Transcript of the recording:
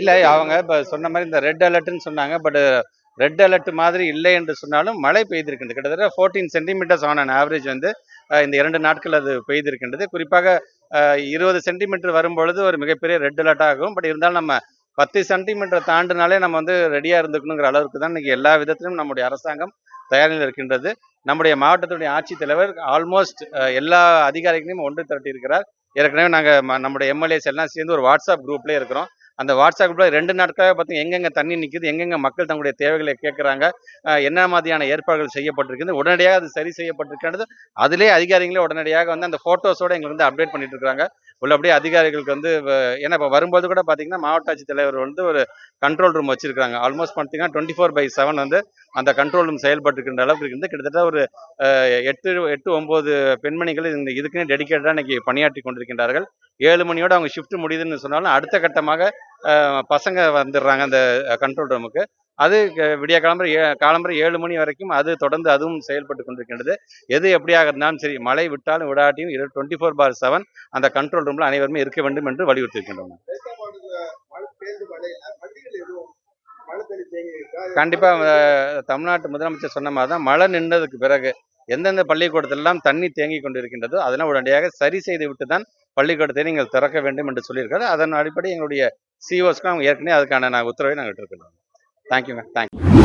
இல்லை அவங்க இப்போ சொன்ன மாதிரி இந்த ரெட் அலர்ட்னு சொன்னாங்க பட் ரெட் அலர்ட் மாதிரி இல்லை என்று சொன்னாலும் மழை பெய்திருக்கின்றது. கிட்டத்தட்ட fourteen centimetres on an average வந்து இந்த இரண்டு நாட்கள் அது பெய்திருக்கின்றது. குறிப்பாக இருபது சென்டிமீட்டர் வரும்பொழுது ஒரு மிகப்பெரிய ரெட் அலர்ட் ஆகும். பட் இருந்தாலும் நம்ம பத்து சென்டிமீட்டர் தாண்டினாலே நம்ம வந்து ரெடியாக இருந்துக்கணுங்கிற அளவுக்கு தான் இன்னைக்கு எல்லா விதத்திலும் நம்முடைய அரசாங்கம் தயாரில் இருக்கின்றது. நம்முடைய மாவட்டத்துடைய ஆட்சித்தலைவர் ஆல்மோஸ்ட் எல்லா அதிகாரிகளையும் ஒன்று திரட்டி இருக்கிறார் ஏற்கனவே நாங்கள் நம்முடைய எம்எல்ஏஸ் எல்லாம் சேர்ந்து ஒரு வாட்ஸ்அப் குரூப்லேயே இருக்கிறோம். அந்த வாட்ஸ்அப் குரூப்பில் ரெண்டு நாட்களாக பார்த்தீங்கன்னா எங்கெங்க தண்ணி நிற்குது எங்கெங்க மக்கள் தங்களுடைய தேவைகளை கேட்குறாங்க என்ன மாதிரியான ஏற்பாடுகள் செய்யப்பட்டிருக்குது உடனடியாக அது சரி செய்யப்பட்டிருக்கிறது. அதிலே அதிகாரிகளே உடனடியாக வந்து அந்த ஃபோட்டோஸோட எங்களுக்கு வந்து அப்டேட் பண்ணிட்டு இருக்காங்க உள்ளபடியே அதிகாரிகளுக்கு வந்து ஏன்னா இப்போ வரும்போது கூட பார்த்தீங்கன்னா மாவட்ட ஆட்சித்தலைவர் வந்து ஒரு கண்ட்ரோல் ரூம் வச்சிருக்காங்க ஆல்மோஸ்ட் பார்த்தீங்கன்னா டுவெண்ட்டி ஃபோர் பை செவன் வந்து அந்த கண்ட்ரோல் ரூம் செயல்பட்டுருக்கின்ற அளவுக்கு இருக்குது. கிட்டத்தட்ட ஒரு எட்டு எட்டு ஒம்பது பெண்மணிகள் இந்த இதுக்குன்னு டெடிக்கேட்டடாக இன்னைக்கு பணியாற்றி கொண்டிருக்கின்றார்கள். ஏழு மணியோட அவங்க ஷிஃப்ட் முடியுதுன்னு சொன்னாலும் அடுத்த கட்டமாக பசங்க வந்துடுறாங்க அந்த கண்ட்ரோல் ரூமுக்கு அது விடிய கிளம்புற ஏ காலம்புற ஏழு மணி வரைக்கும் அது தொடர்ந்து அதுவும் செயல்பட்டு கொண்டிருக்கின்றது. எது எப்படியாக இருந்தாலும் சரி மழை விட்டாலும் விடாட்டியும் இரு டுவெண்ட்டி ஃபோர் பார் செவன் அந்த கண்ட்ரோல் ரூமில் அனைவருமே இருக்க வேண்டும் என்று வலியுறுத்தியிருக்கின்றோம் கண்டிப்பாக தமிழ்நாட்டு முதலமைச்சர் சொன்ன மாதிரி தான் மழை நின்றதுக்கு பிறகு எந்தெந்த பள்ளிக்கூடத்திலெல்லாம் தண்ணி தேங்கி கொண்டிருக்கின்றதோ அதெல்லாம் உடனடியாக சரி செய்து விட்டு தான் பள்ளிக்கூடத்தை நீங்கள் திறக்க வேண்டும் என்று சொல்லியிருக்காரு அதன் அடிப்படை எங்களுடைய சிஓஸ்க்கு அவங்க ஏற்கனவே அதுக்கான நான் உத்தரவை நாங்கள் விட்டுருக்கோம் தேங்க்யூங்க தேங்க்யூ